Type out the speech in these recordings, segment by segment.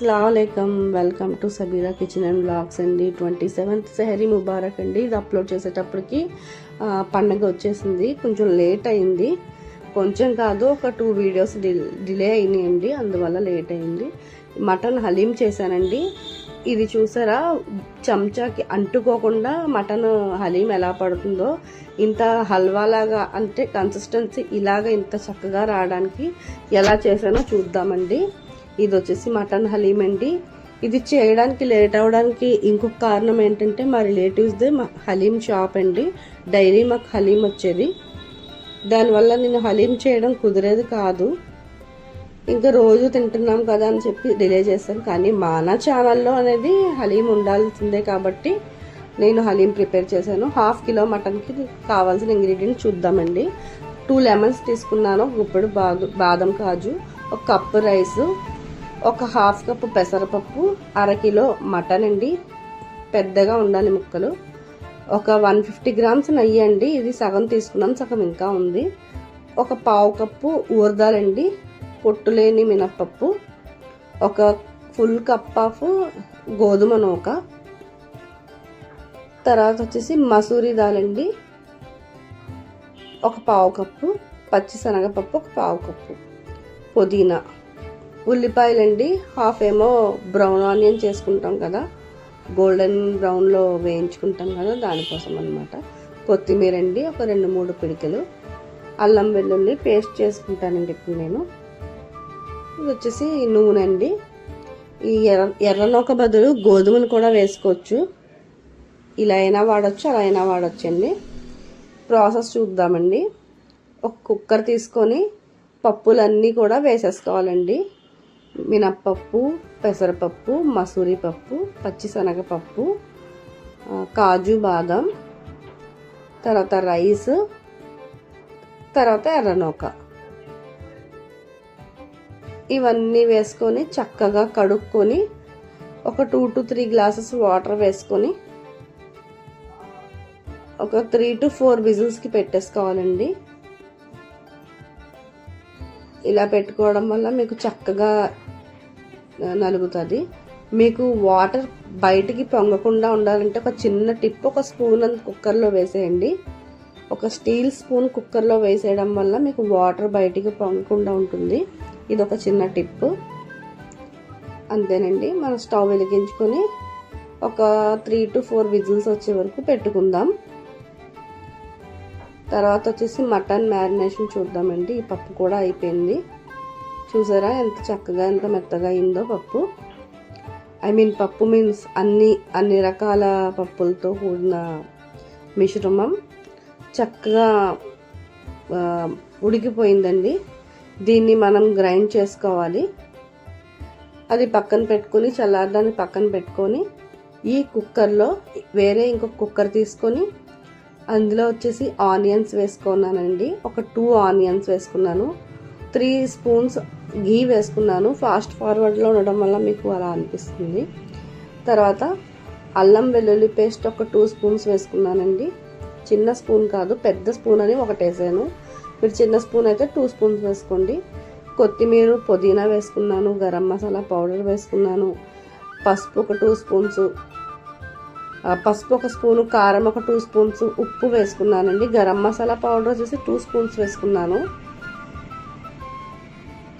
అస్సలం welcome to Sabira kitchen and blogs అండి. Twenty seventh సెహరీ ముబారక్ అండి. ఇది అప్లోడ్ చేసేటప్పటికి పండగ వచ్చేసింది. కొంచెం లేట్ అయింది. కొంచెం కాదు ఒక టూ వీడియోస్ డిలే అయినాయండి. అందువల్ల లేట్ అయింది. మటన్ హలీం చేశానండి. ఇది చూసారా? చెంచాకి అంటుకోకుండా మటన్ హలీం ఎలా పడుతుందో. ఇంత హల్వాలాగా అంటే కన్సిస్టెన్సీ ఇలాగ ఇంత చక్కగా రావడానికి ఎలా చేశానో చూద్దామండి. ఇది వచ్చేసి మటన్ హలీం అండి. ఇది చేయడానికి లేట్ అవ్వడానికి ఇంకొక కారణం ఏంటంటే మా రిలేటివ్స్ది మా హలీం షాప్ అండి. డైలీ మాకు హలీం వచ్చేది. దానివల్ల నేను హలీం చేయడం కుదిరేది కాదు. ఇంకా రోజు తింటున్నాం కదా అని చెప్పి డిలే చేశాను కానీ మానా ఛానల్లో అనేది హలీం ఉండాల్సిందే కాబట్టి నేను హలీం ప్రిపేర్ చేశాను. హాఫ్ కిలో మటన్కి కావాల్సిన ఇంగ్రీడియంట్ చూద్దామండి. టూ లెమన్స్ తీసుకున్నాను. గుప్పుడు గుప్పెడు బాదు బాదం కాజు ఒక కప్పు రైస్ ఒక హాఫ్ కప్పు పెసరపప్పు అరకిలో మటన్ అండి. పెద్దగా ఉండాలి ముక్కలు. ఒక వన్ ఫిఫ్టీ గ్రామ్స్ నెయ్యి అండి. ఇది సగం తీసుకున్నాం సగం ఇంకా ఉంది. ఒక పావు కప్పు ఊరదాలండి పొట్టు లేని మినప్పప్పు. ఒక ఫుల్ కప్ ఆఫ్ గోధుమ నూక. తర్వాత వచ్చేసి మసూరి దాలండి ఒక పావు కప్పు పచ్చిశనగపప్పు ఒక పావు కప్పు. పుదీనా. ఉల్లిపాయలండి. హాఫ్ ఏమో బ్రౌన్ ఆనియన్ చేసుకుంటాం కదా. గోల్డెన్ బ్రౌన్లో వేయించుకుంటాం కదా దానికోసం అనమాట కొత్తిమీర అండి ఒక రెండు మూడు పిడికలు. అల్లం వెల్లుల్లి పేస్ట్ చేసుకుంటానండి ఇప్పుడు నేను. ఇది వచ్చేసి నూనె అండి. ఈ ఎర్ర ఎర్రనొక బదులు గోధుమలు కూడా వేసుకోవచ్చు. ఇలా అయినా వాడచ్చు అలా అయినా వాడచ్చు అండి. ప్రాసెస్ చూద్దామండి. ఒక కుక్కర్ తీసుకొని పప్పులన్నీ కూడా వేసేసుకోవాలండి. మినప్పప్పు పెసరపప్పు మసూరి పప్పు పచ్చిశనగపప్పు కాజు బాదం తర్వాత రైస్ తర్వాత ఎర్రనూక. ఇవన్నీ వేసుకొని చక్కగా కడుక్కొని ఒక two two three glasses water వేసుకొని ఒక త్రీ టు ఫోర్ విజిల్స్కి పెట్టేసుకోవాలండి. ఇలా పెట్టుకోవడం వల్ల మీకు చక్కగా నలుగుతుంది. మీకు వాటర్ బయటికి పొంగకుండా ఉండాలంటే ఒక చిన్న టిప్ ఒక స్పూన్ అంత కుక్కర్లో వేసేయండి. ఒక స్టీల్ స్పూన్ కుక్కర్లో వేసేయడం వల్ల మీకు వాటర్ బయటికి పొంగకుండా ఉంటుంది. ఇది ఒక చిన్న టిప్. అంతేనండి. మనం స్టవ్ వెలిగించుకొని ఒక త్రీ టు ఫోర్ విజిల్స్ వచ్చే వరకు పెట్టుకుందాం. తర్వాత వచ్చేసి మటన్ మ్యారినేషన్ చూద్దామండి. ఈ పప్పు కూడా అయిపోయింది. చూసారా? ఎంత చక్కగా ఎంత మెత్తగా అయిందో పప్పు. ఐ మీన్ పప్పు మీన్స్ అన్ని అన్ని రకాల పప్పులతో కూడిన మిశ్రమం. చక్కగా ఉడికిపోయిందండి. దీన్ని మనం గ్రైండ్ చేసుకోవాలి. అది పక్కన పెట్టుకొని చల్లారదాన్ని పక్కన పెట్టుకొని ఈ కుక్కర్లో వేరే ఇంకొక కుక్కర్ తీసుకొని అందులో వచ్చేసి ఆనియన్స్ వేసుకున్నానండి. ఒక టూ ఆనియన్స్ వేసుకున్నాను. త్రీ స్పూన్స్ గీ వేసుకున్నాను. ఫాస్ట్ ఫార్వర్డ్లో ఉండడం వల్ల మీకు అలా అనిపిస్తుంది. తర్వాత అల్లం వెల్లుల్లి పేస్ట్ ఒక టూ స్పూన్స్ వేసుకున్నానండి. చిన్న స్పూన్ కాదు పెద్ద స్పూన్ అని ఒకటి వేసాను. మీరు చిన్న స్పూన్ అయితే టూ స్పూన్స్ వేసుకోండి. కొత్తిమీర పుదీనా వేసుకున్నాను గరం మసాలా పౌడర్ వేసుకున్నాను. పసుపు ఒక టూ స్పూన్స్ పసుపు ఒక స్పూను కారం ఒక టూ స్పూన్స్ ఉప్పు వేసుకున్నానండి. గరం మసాలా పౌడర్ వచ్చేసి టూ స్పూన్స్ వేసుకున్నాను.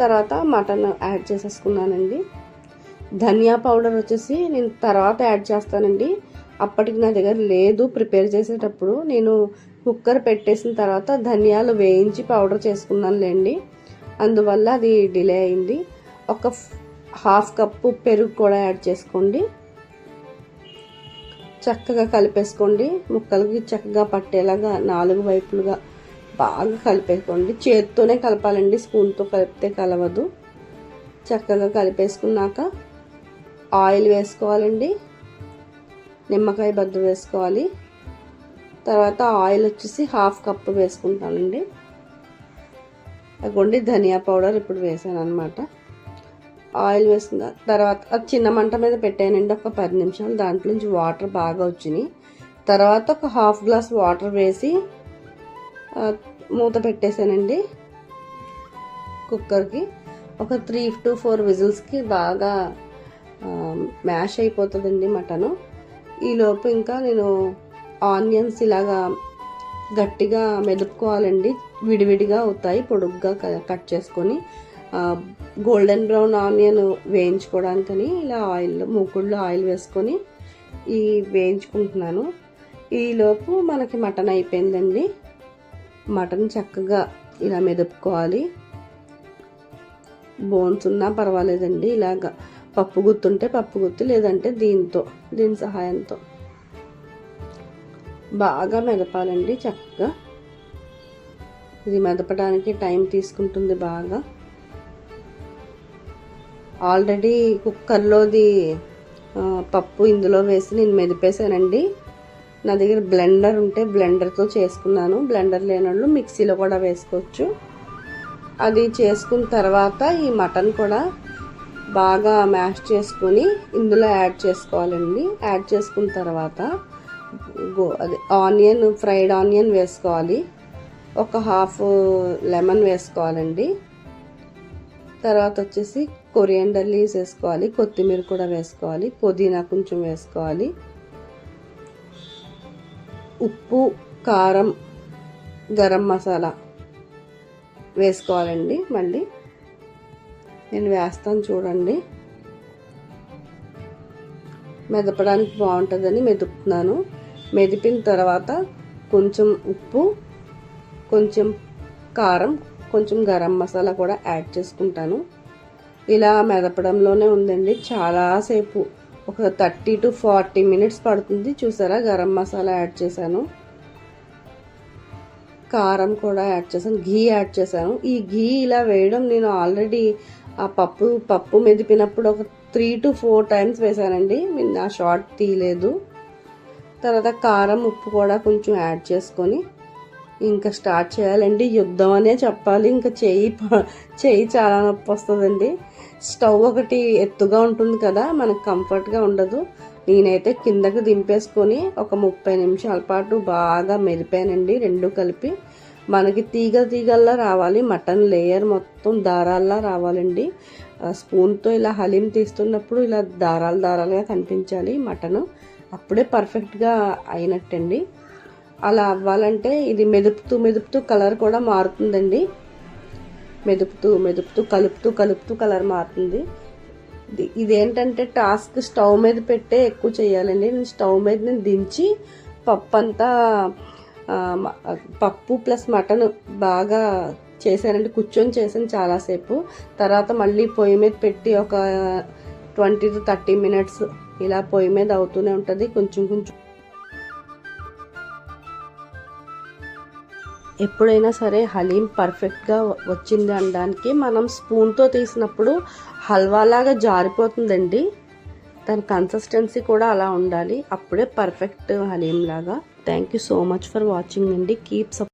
తర్వాత మటన్ యాడ్ చేసేసుకున్నానండి. ధనియా పౌడర్ వచ్చేసి నేను తర్వాత యాడ్ చేస్తానండి. అప్పటికి నా దగ్గర లేదు ప్రిపేర్ చేసేటప్పుడు. నేను కుక్కర్ పెట్టేసిన తర్వాత ధనియాలు వేయించి పౌడర్ చేసుకున్నానులేండి. అందువల్ల అది డిలే అయింది. ఒక హాఫ్ కప్పు పెరుగు కూడా యాడ్ చేసుకోండి. చక్కగా కలిపేసుకోండి. ముక్కలకి చక్కగా పట్టేలాగా నాలుగు వైపులుగా బాగా కలిపేసుకోండి. చేతితోనే కలపాలండి. స్పూన్తో కలిపితే కలవదు. చక్కగా కలిపేసుకున్నాక ఆయిల్ వేసుకోవాలండి. నిమ్మకాయ బద్ద వేసుకోవాలి. తర్వాత ఆయిల్ వచ్చేసి హాఫ్ కప్పు వేసుకుంటానండి. అదిగోండి ధనియా పౌడర్ ఇప్పుడు వేసాను అనమాట ఆయిల్ వేసుకున్న తర్వాత అది చిన్న మంట మీద పెట్టానండి. ఒక పది నిమిషాలు దాంట్లో నుంచి వాటర్ బాగా వచ్చినాయి. తర్వాత ఒక హాఫ్ గ్లాస్ వాటర్ వేసి మూత పెట్టేశానండి. కుక్కర్కి ఒక త్రీ టు ఫోర్ విజిల్స్కి బాగా మ్యాష్ అయిపోతుందండి మటను. ఈలోపు ఇంకా నేను ఆనియన్స్ ఇలాగా గట్టిగా మెదుపుకోవాలండి. విడివిడిగా అవుతాయి పొడుగ్గా క- కట్ చేసుకొని గోల్డెన్ బ్రౌన్ ఆనియన్ వేయించుకోవడానికని ఇలా ఆయిల్ మూకుళ్ళు ఆయిల్ వేసుకొని ఈ వేయించుకుంటున్నాను. ఈలోపు మనకి మటన్ అయిపోయిందండి. మటన్ చక్కగా ఇలా మెదుపుకోవాలి. బోన్స్ ఉన్నా పర్వాలేదండి ఇలాగ పప్పు గుత్తుంటే పప్పు గుత్తి లేదంటే దీంతో దీని సహాయంతో. బాగా మెదపాలండి చక్కగా. ఇది మెదపడానికి టైం తీసుకుంటుంది బాగా. ఆల్రెడీ కుక్కర్లోది పప్పు ఇందులో వేసి నేను మెదిపేశానండి. నా దగ్గర బ్లెండర్ ఉంటే బ్లెండర్తో చేసుకున్నాను. బ్లెండర్ లేనోళ్ళు మిక్సీలో కూడా వేసుకోవచ్చు. అది చేసుకున్న తర్వాత ఈ మటన్ కూడా బాగా మ్యాష్ చేసుకుని ఇందులో యాడ్ చేసుకోవాలండి. యాడ్ చేసుకున్న తర్వాత గో అది ఆనియన్ ఫ్రైడ్ ఆనియన్ వేసుకోవాలి. ఒక హాఫ్ లెమన్ వేసుకోవాలండి. తర్వాత వచ్చేసి కొరియండర్ లీవ్స్ వేసుకోవాలి. కొత్తిమీర కూడా వేసుకోవాలి. పుదీనా కొంచెం వేసుకోవాలి. ఉప్పు కారం గరం మసాలా వేసుకోవాలండి మళ్ళీ. నేను వేస్తాను చూడండి. మెదపడానికి బాగుంటుందని మెదుపుతున్నాను. మెదిపిన తర్వాత కొంచెం ఉప్పు కొంచెం కారం కొంచెం గరం మసాలా కూడా యాడ్ చేసుకుంటాను. ఇలా మెదపడంలోనే ఉందండి. చాలాసేపు ఒక థర్టీ టు ఫార్టీ మినిట్స్ పడుతుంది. చూసారా? గరం మసాలా యాడ్ చేశాను. కారం కూడా యాడ్ చేశాను. ఘీ యాడ్ చేశాను. ఈ ఘీ ఇలా వేయడం నేను ఆల్రెడీ ఆ పప్పు పప్పు మెదిపినప్పుడు ఒక త్రీ టు ఫోర్ టైమ్స్ వేసానండి నేను ఆ షార్ట్ తీయలేదు. తర్వాత కారం ఉప్పు కూడా కొంచెం యాడ్ చేసుకొని ఇంకా స్టార్ట్ చేయాలండి. యుద్ధం అనే చెప్పాలి. ఇంకా చెయ్యి ప- చెయ్యి చాలా నొప్పి వస్తుందండి. స్టవ్ ఒకటి ఎత్తుగా ఉంటుంది కదా మనకు కంఫర్ట్గా ఉండదు. నేనైతే కిందకి దింపేసుకొని ఒక ముప్పై నిమిషాల పాటు బాగా మెరిపానండి రెండు కలిపి. మనకి తీగ తీగల్లా రావాలి మటన్ లేయర్ మొత్తం దారాల్లా రావాలండి. స్పూన్తో ఇలా హలీం తీస్తున్నప్పుడు ఇలా దారాలు దారాలుగా కనిపించాలి మటన్. అప్పుడే పర్ఫెక్ట్గా అయినట్టండి. అలా అవ్వాలంటే ఇది మెదుపుతూ మెదుపుతూ కలర్ కూడా మారుతుందండి. మెదుపుతూ మెదుపుతూ కలుపుతూ కలుపుతూ కలర్ మారుతుంది. ఇది ఇదేంటంటే టాస్క్ స్టవ్ మీద పెట్టే ఎక్కువ చేయాలండి. నేను స్టవ్ మీద నేను దించి పప్పు అంతా పప్పు ప్లస్ మటన్ బాగా చేశానండి. కూర్చొని చేశాను చాలాసేపు. తర్వాత మళ్ళీ పొయ్యి మీద పెట్టి ఒక ట్వంటీ టు థర్టీ మినిట్స్ ఇలా పొయ్యి మీద అవుతూనే ఉంటుంది. కొంచెం కొంచెం ఎప్పుడైనా సరే హలీం పర్ఫెక్ట్గా వచ్చింది అనడానికి మనం స్పూన్తో తీసినప్పుడు హల్వాలాగా జారిపోతుందండి. దాని కన్సిస్టెన్సీ కూడా అలా ఉండాలి. అప్పుడే పర్ఫెక్ట్ హలీం లాగా. Thank you so much for watching అండి. కీప్ సప్